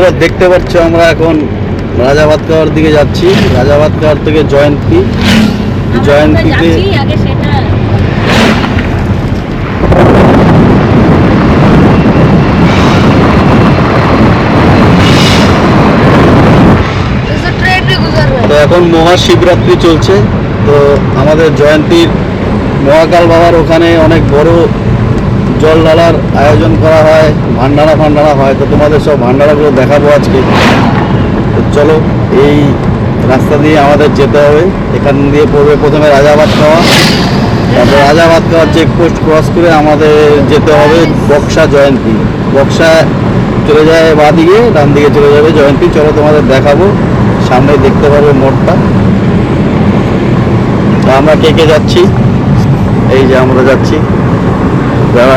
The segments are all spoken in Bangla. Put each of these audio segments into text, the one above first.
বন্ধুরা দেখতে পাচ্ছ আমরা এখন রাজাবাদকার দিকে যাচ্ছি। রাজাবাদকার থেকে জয়ন্তী। জয়ন্তীতে তো এখন মহাশিবরাত্রি চলছে। তো আমাদের জয়ন্তীর মহাকাল বাবার ওখানে অনেক বড় জল ঢালার আয়োজন করা হয়, ভান্ডারা ফান্ডারা হয়, তো তোমাদের সব ভান্ডারাগুলো দেখাবো আজকে। তো চলো, এই রাস্তা দিয়ে আমাদের যেতে হবে। এখান দিয়ে পড়বে প্রথমে রাজাবাদ খাওয়া। তারপর রাজাবাদ খাওয়ার চেকপোস্ট ক্রস করে আমাদের যেতে হবে বক্সা জয়ন্তী। বক্সা চলে যায় বাঁ দিকে ডান দিকে চলে যাবে জয়ন্তী। চলো তোমাদের দেখাবো। সামনে দেখতে পারবে মোড়টা। আমরা কে কে যাচ্ছি? এই যে আমরা যাচ্ছি। যারা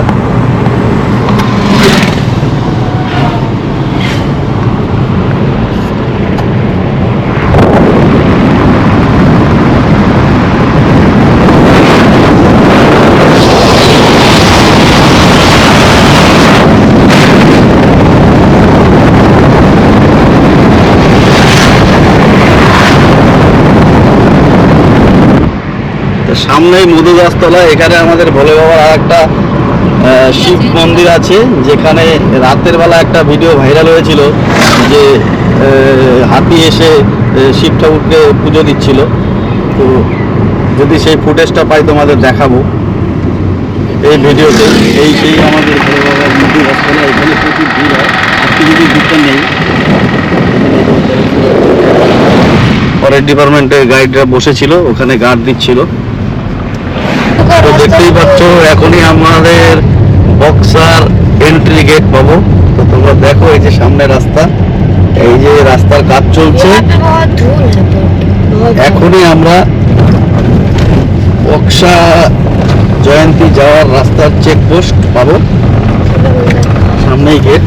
তো সামনেই মধু গাছতলা এখানে আমাদের ভোলে বাবার আর একটা শিব মন্দির আছে, যেখানে রাতের বেলা একটা ভিডিও ভাইরাল হয়েছিল যে হাতি এসে শিব ঠাকুরকে পুজো দিচ্ছিল। তো যদি সেই ফুটেজটা পাই তোমাদের দেখাবো। এই ভিডিওতে, এই সেই আমাদের ভোলে বাবার মধু গাছতলা এখানে প্রচুর ভিড় হয়। আজকে যদি নেই, ফরেস্ট ডিপার্টমেন্টের গাইডরা বসেছিল, ওখানে গার্ড দিচ্ছিল। দেখতেই পাচ্ছ, এখনই আমাদের বক্সার এন্ট্রি গেট পাবো। তো তোমরা দেখো এই যে সামনে রাস্তা, এই যে রাস্তার কাজ চলছে। এখনই আমরা বক্সা জয়ন্তী যাওয়ার রাস্তার চেকপোস্ট পাবো। সামনেই গেট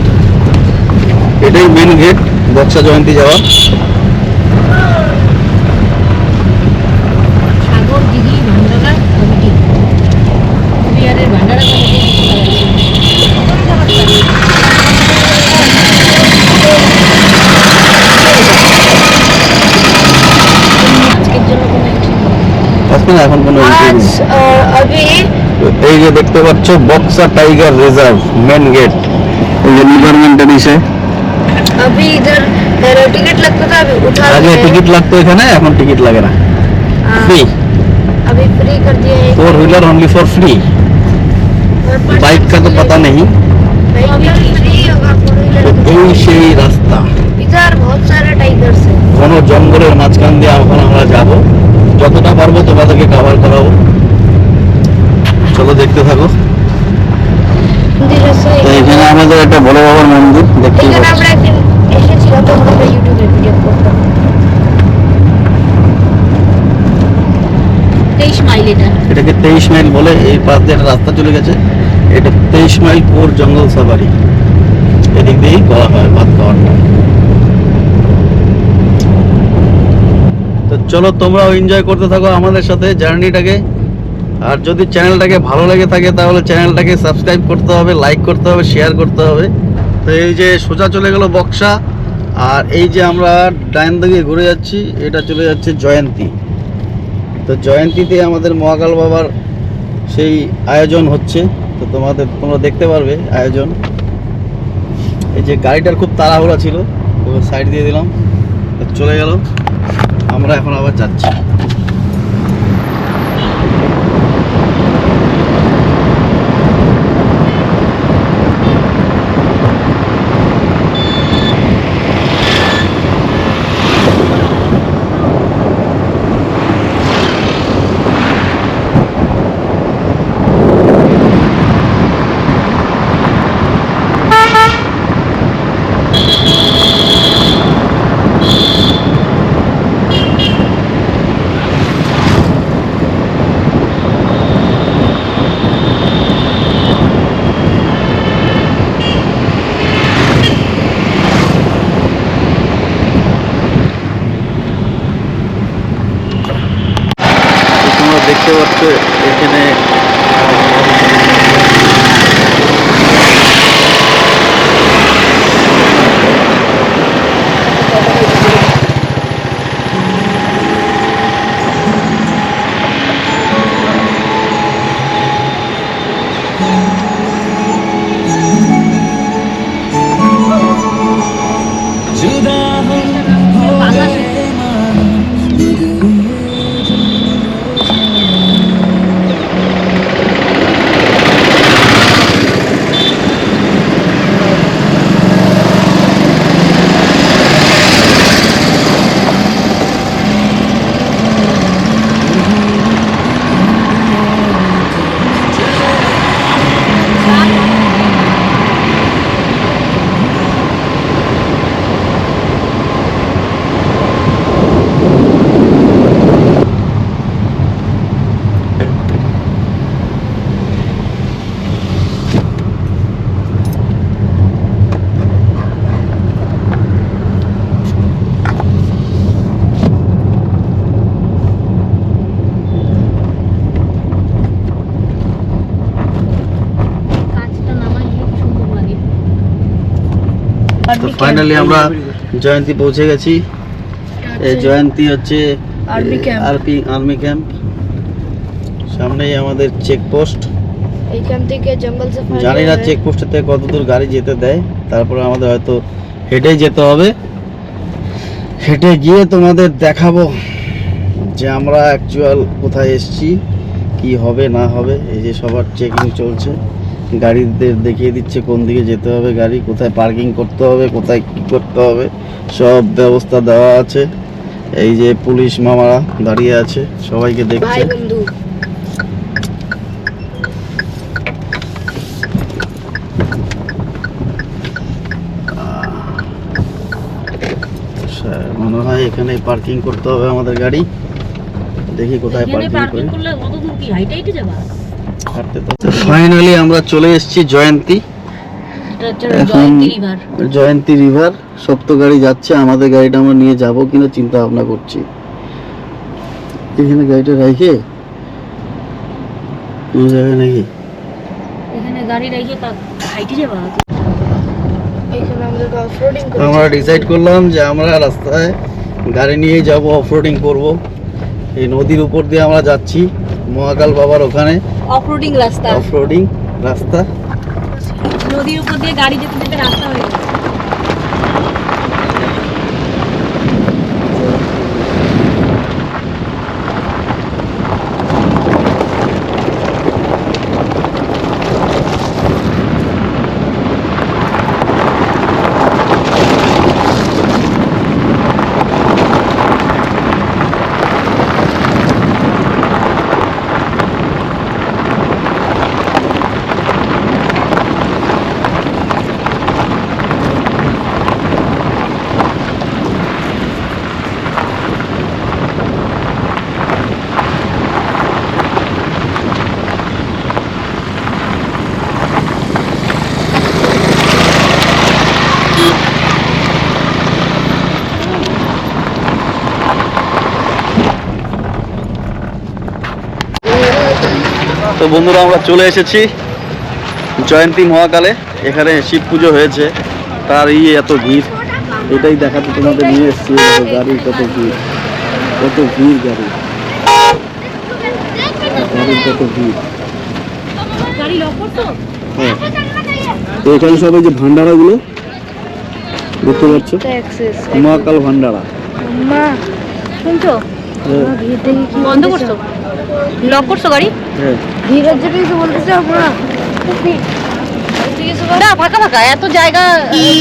এটাই মেন গেট বক্সা জয়ন্তী যাওয়ার। নেই। আজকে না এখন কোনো entry নেই। आज अ, अभी এই যে দেখতে পাচ্ছ Buxa tiger reserve main gate এই যে ডিপার্টমেন্টের ইসে अभी इधर पहले टिकट लगता था अभी उठा আগে दिए। টিকিট লাগতো এখানে এখন টিকিট লাগে না हाँ, ফ্রি अभी फ्री कर दिया है four wheeler only for free bike का तो पता नहीं बाइक भी फ्री होगा फोर তো व्हीलर এই সেই রাস্তা इधर बहुत सारे टाइगर्स है ঘন জঙ্গলের মাঝখান দিয়ে এখন আমরা যাব যতটা পারব তোমাদেরকে কভার করাবো। চলো দেখতে থাকো। তো এখানে আমাদের একটা বড় বাবার মন্দির মাইল এটাকে তেইশ মাইল বলে এই পাশ দিয়ে একটা রাস্তা চলে গেছে। এটা তেইশ মাইল কোর জঙ্গল সাফারি। এদিক দিয়েই করা হয় ভাত খাওয়াটা চলো তোমরাও এনজয় করতে থাকো আমাদের সাথে জার্নিটাকে আর যদি চ্যানেলটাকে ভালো লেগে থাকে, তাহলে চ্যানেলটাকে সাবস্ক্রাইব করতে হবে লাইক করতে হবে শেয়ার করতে হবে। তো এই যে সোজা চলে গেল বক্সা, আর এই যে আমরা ডাইন দিকে ঘুরে যাচ্ছি, এটা চলে যাচ্ছে জয়ন্তী। তো জয়ন্তীতে আমাদের মহাকাল বাবার সেই আয়োজন হচ্ছে। তো তোমাদের তোমরা দেখতে পারবে আয়োজন। এই যে গাড়িটার খুব তাড়াহুড়া ছিল সাইড দিয়ে দিলাম চলে গেল। আমরা এখন আবার যাচ্ছি। ফাইনালি আমরা জয়ন্তী পৌঁছে গেছি। এই জয়ন্তী হচ্ছে. আরপি আর্মি ক্যাম্প সামনেই আমাদের চেকপোস্ট এইখান থেকে জঙ্গল সাফারি জানি না হবে। চেকপোস্টের থেকে কত দূর গাড়ি যেতে দেয়। তারপরে আমাদের হয়তো হেঁটেই যেতে হবে। হেঁটে গিয়ে তোমাদের দেখাবো যে আমরা অ্যাকচুয়াল কোথায় এসেছি কি হবে না হবে। এই যে সবার চেকিং চলছে। গাড়িদের দেখিয়ে দিচ্ছে কোন দিকে যেতে হবে গাড়ি কোথায় পার্কিং করতে হবে কোথায় কি করতে হবে সব ব্যবস্থা দেওয়া আছে। এই যে পুলিশ মামারা দাঁড়িয়ে আছে সবাইকে দেখছে। মনে হয় এখানে পার্কিং করতে হবে আমাদের গাড়ি। দেখি কোথায় পার্কিং করি। ফাইনালি আমরা চলে এসেছি জয়ন্তী। এখন- জয়ন্তী রিভার জয়ন্তী রিভার সপ্ত গাড়ি যাচ্ছে আমাদের গাড়িটা আমরা নিয়ে যাব কিনা চিন্তা ভাবনা করছি। এখানে গাড়িটা রাখে কোন জায়গায় নাকি? এখানে গাড়ি রেখে হাইটে যাবা আমরা ডিসাইড করলাম যে আমরা রাস্তায় গাড়ি নিয়ে যাব অফরোডিং করব। এই নদীর উপর দিয়ে আমরা যাচ্ছি। মহাকাল বাবার ওখানে। অফরোডিং রাস্তা। অফরোডিং রাস্তা। নদীর উপর দিয়ে গাড়ি যেতে যেতে রাস্তা হয়ে গেছে। তো বন্ধুরা আমরা চলে এসেছি জয়ন্তী মহাকালে। এখানে শিব পুজো হয়েছে। তার ইয়ে এত ভিড়। এটাই দেখাতে তোমাদের নিয়ে এসেছি গাড়ির কত ভিড়। কত ভিড় গাড়ি। গাড়ির কত ভিড়। গাড়ি হ্যাঁ। তো এখানে সবাই যে ভান্ডারাগুলো দেখতে পাচ্ছ? মহাকাল ভান্ডারা। মা শুনছো? হ্যাঁ, ভিড় দেখে কি বন্ধ করছ? লক করছ গাড়ি? হ্যাঁ। ধীরজ না ফাঁকা ফাঁকা এত জায়গা এই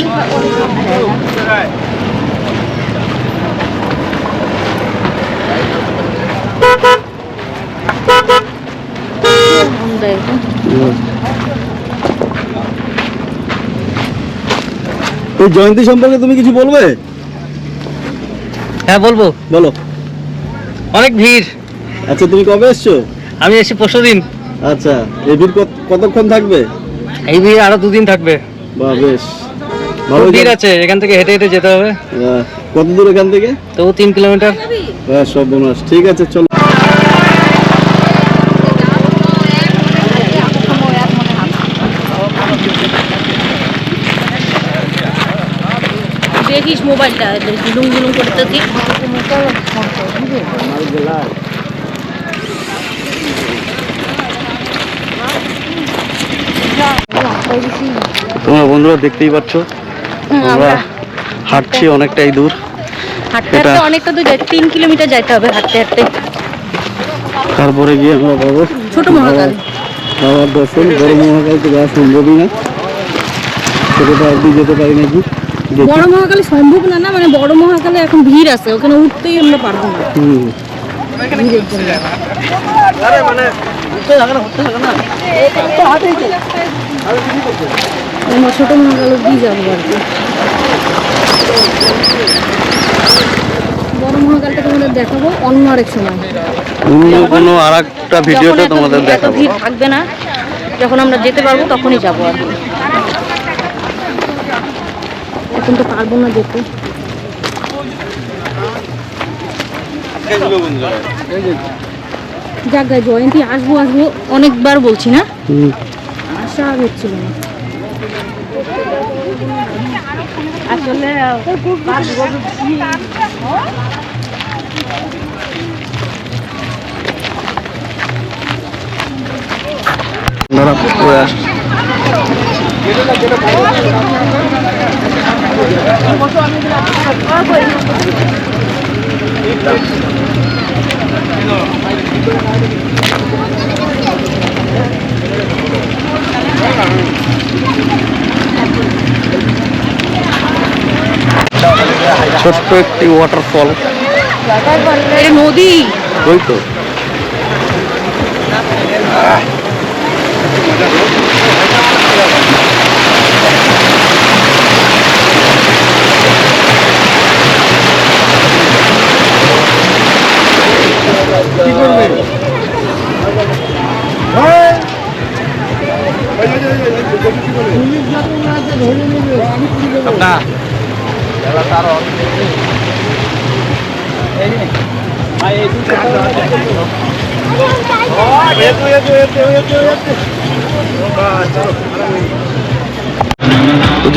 জয়ন্তী সম্পর্কে তুমি কিছু বলবে? হ্যাঁ বলব। বলো। অনেক ভিড়। আচ্ছা তুমি কবে এসছো? আমি এসেছি পরশু দিন আচ্ছা এই ভিড় কতক্ষণ থাকবে? এই ভিড় আরও দুদিন থাকবে। বা বেশ। ভালো ভিড় আছে এখান থেকে হেঁটে হেঁটে যেতে হবে। কত দূর এখান থেকে? তো তিন কিলোমিটার। হ্যাঁ সব বোনাস। ঠিক আছে চলো। দেখিস মোবাইলটা লুম জুলুম করতেছি। তোমরা বন্ধুরা দেখতেই পাচ্ছ। আমরা হাঁটছি অনেকটাই দূর। হাঁটতে হাঁটতে অনেকটা দূর তিন কিলোমিটার যাইতে হবে হাঁটতে হাঁটতে। তারপরে গিয়ে আমরা পাবো ছোট মহাকাল। বাবার দর্শন বড় মহাকাল তো যাওয়া সম্ভবই না। ছোটটা অব্দি যেতে পারি নাকি? বড় মহাকালে সম্ভব না না মানে বড় মহাকালে এখন ভিড় আছে ওখানে উঠতেই আমরা পারব না। হুম। আমরা ছোট মহাকাল অব্দি যাব আর কি বড় মহাকালটা তোমাদের দেখাবো অন্য আরেক সময়। অন্য কোনো আর একটা ভিডিওতে যখন তোমাদের দেখাবো। ভিড় থাকবে না যখন আমরা যেতে পারব তখনই যাব আর কি। এখন তো পারব না যেতে। গায়ে জয়ন্তী আসব আসব অনেকবার বলছি না। আশা হচ্ছিল না। আসলে ছোট্ট একটি ওয়াটারফল নদী। ওই তো।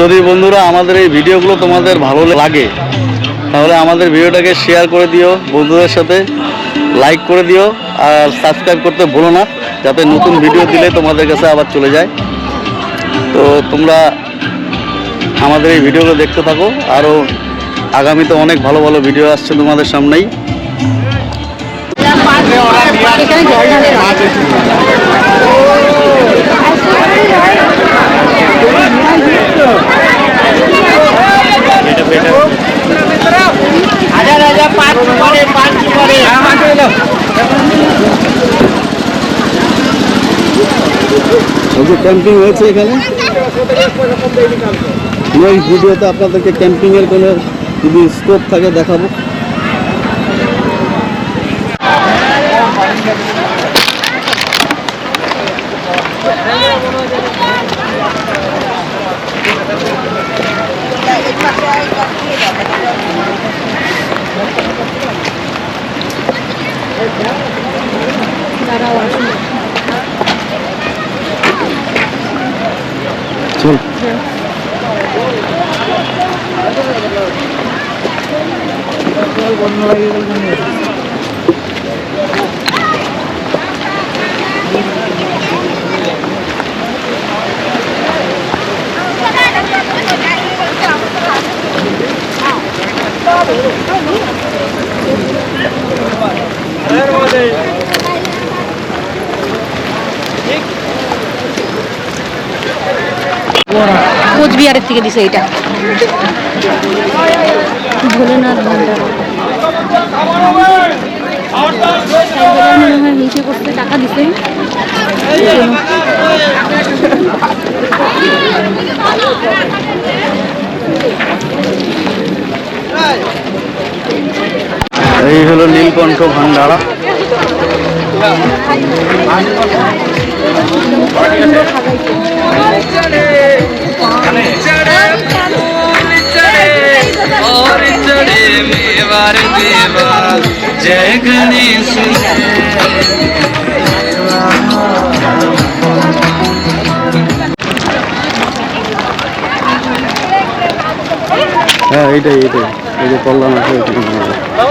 যদি বন্ধুরা আমাদের এই ভিডিওগুলো তোমাদের ভালো লাগে, তাহলে আমাদের ভিডিওটাকে শেয়ার করে দিও বন্ধুদের সাথে লাইক করে দিও, আর সাবস্ক্রাইব করতে ভুলো না, যাতে নতুন ভিডিও দিলে তোমাদের কাছে আবার চলে যায়। তো তোমরা আমাদের এই ভিডিওগুলো দেখতে থাকো, আরও আগামীতে অনেক ভালো ভালো ভিডিও আসছে তোমাদের সামনেই। না। যে ক্যাম্পিং হয়েছে এখানে? ভিডিওতে আপনাদেরকে ক্যাম্পিংয়ের কোনো যদি স্কোপ থাকে দেখাবো। চল বন্ধ লাগে Thank you. কোচবিহারের থেকে দিছে এটা। ভোলেনাথ ভান্ডার। নিচে করতে টাকা দিছে। এই হলো নীলকণ্ঠ ভান্ডারা। জয় গণেশ হ্যাঁ এইটাই এইটাই। এই যে কল্যাণ আছে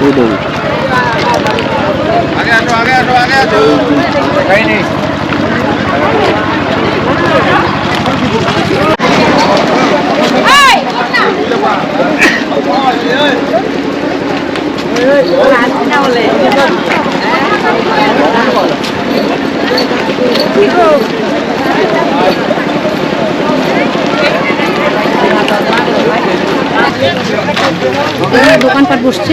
হ্যাঁ ওটাই এখানে দোকানপাট বসছে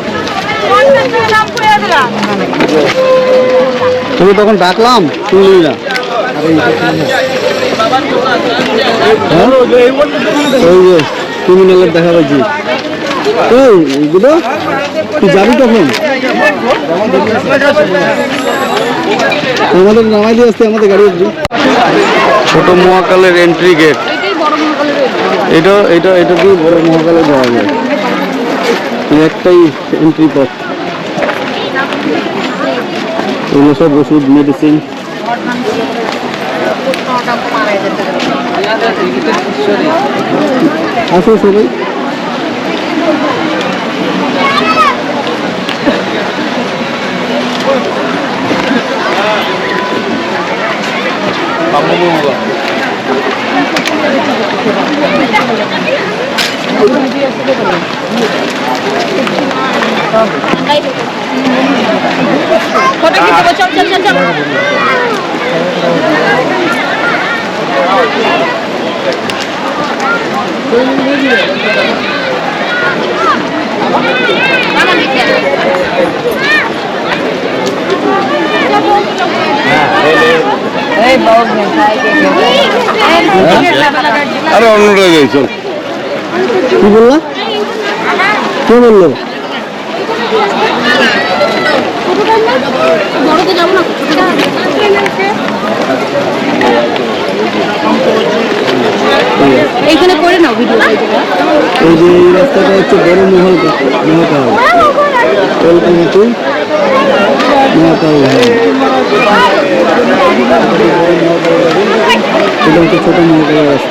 তুমি তখন ডাকলাম তুমি না। হ্যাঁ? ওই যে ক্রিমিনালের দেখা পাচ্ছি। এগুলো তুই যাবি তখন আমাদের নামাই দিয়ে আসতে আমাদের গাড়ি আসবে। ছোট মহাকালের এন্ট্রি গেট এটাই বড় মহাকালের এটা এটা এটা দিয়ে বড় মহাকালে যাওয়া যায়। একটাই এন্ট্রি পথ এগুলো সব ওষুধ মেডিসিন আসো সবাই। ফটো খিচে চল চল চল চল। আরে অন্যটা যাই চল। কি বললা? কে বলল? না এইখানে করে নাও ভিডিও এই যে এই রাস্তাটা হচ্ছে বড় মহল মহাকাল ওয়েলকাম টু মহাকাল এটা হচ্ছে ছোট মহাকালের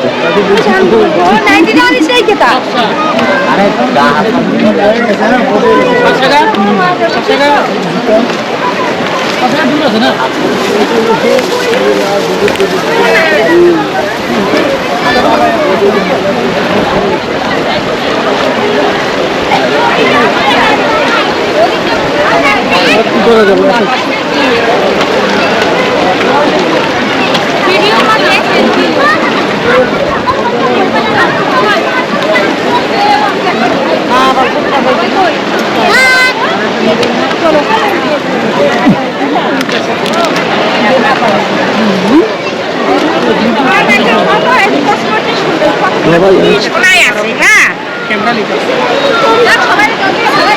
রাস্তা কি করা যাবে ভাই mua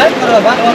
اقرا بقى.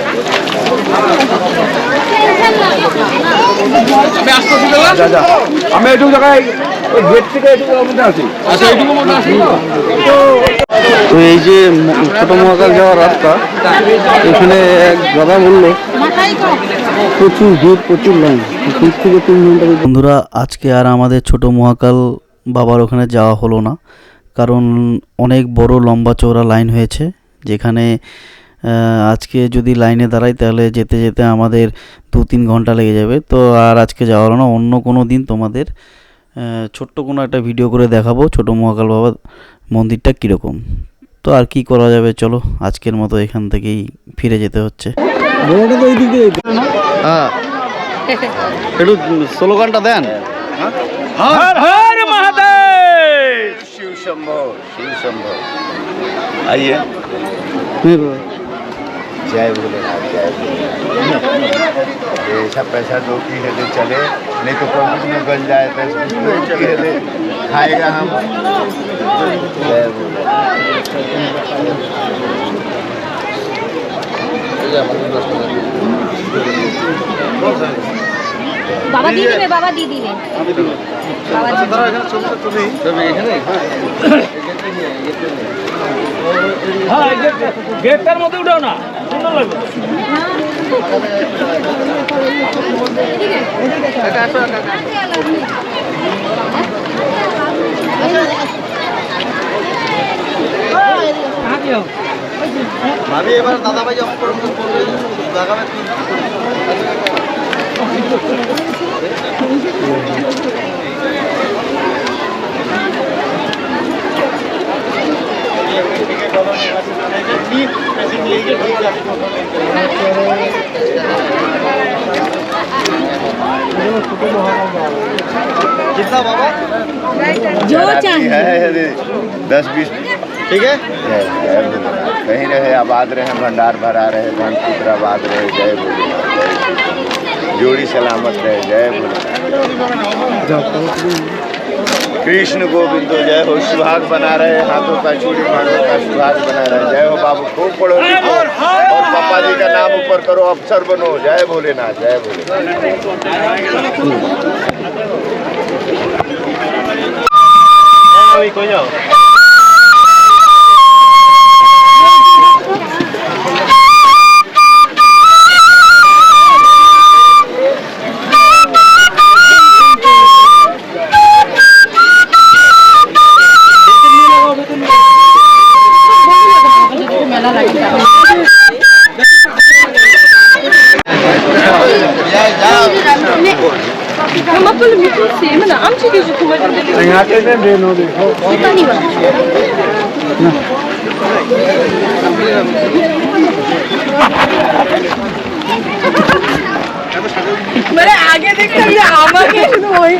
আমি একটা জায়গায় গেট থেকে এইটুকু মধ্যে আছি। আচ্ছা এইটুকু মধ্যে আছি তো? এই যে ছোট মহাকাল যাওয়ার রাস্তা এখানে এক দাদা বলল প্রচুর ভিড় প্রচুর লাইন দূর থেকে তিন ঘণ্টা বন্ধুরা আজকে আর আমাদের ছোট মহাকাল বাবার ওখানে যাওয়া হলো না কারণ অনেক বড় লম্বা চওড়া লাইন হয়েছে যেখানে আজকে যদি লাইনে দাঁড়াই তাহলে যেতে যেতে আমাদের দু তিন ঘণ্টা লেগে যাবে। তো আর আজকে যাওয়া হলো না অন্য কোনো দিন তোমাদের ছোট্ট কোনো একটা ভিডিও করে দেখাবো ছোটো মহাকাল বাবা মন্দিরটা কীরকম। তো আর কি করা যাবে চলো আজকের মতো এখান থেকেই ফিরে যেতে হচ্ছে। হ্যাঁ। একটু স্লোগানটা দেন। শিব শম্ভ শিব শম্ভ আইয়ে जय भोलेनाथ जय भोलेनाथ ये सब पैसा दो की है ले चले नहीं तो प्रॉफिट में गल जाए तो इसमें दो की है ले खाएगा हम जय भोलेनाथ বাবা দিয়ে দিবে বাবা দিয়ে দিবে হ্যাঁ গেটটার মধ্যে উঠাও না সুন্দর লাগবে ভাবি এবার দাদা ভাই যখন লাগাবে बाबा है यदि दस बीस। ठीक है? कहीं रहे आबाद रहे भंडार भरा रहे धन पुत्र आबाद रहे जय जय भोलेनाथ। जोड़ी सलामत रहे जय भोलेनाथ कृष्ण गोविंदो जय हो सुहाग बना रहे हाथों का चूड़ी मांगों का सुहाग बना रहे जय हो बाबू खूब पढ़ो लिखो और पापा जी का नाम ऊपर करो अफसर बनो जय भोलेनाथ जय भोलेनाथ। মানে আগে দেখতাম যে আমাকে শুধু ওই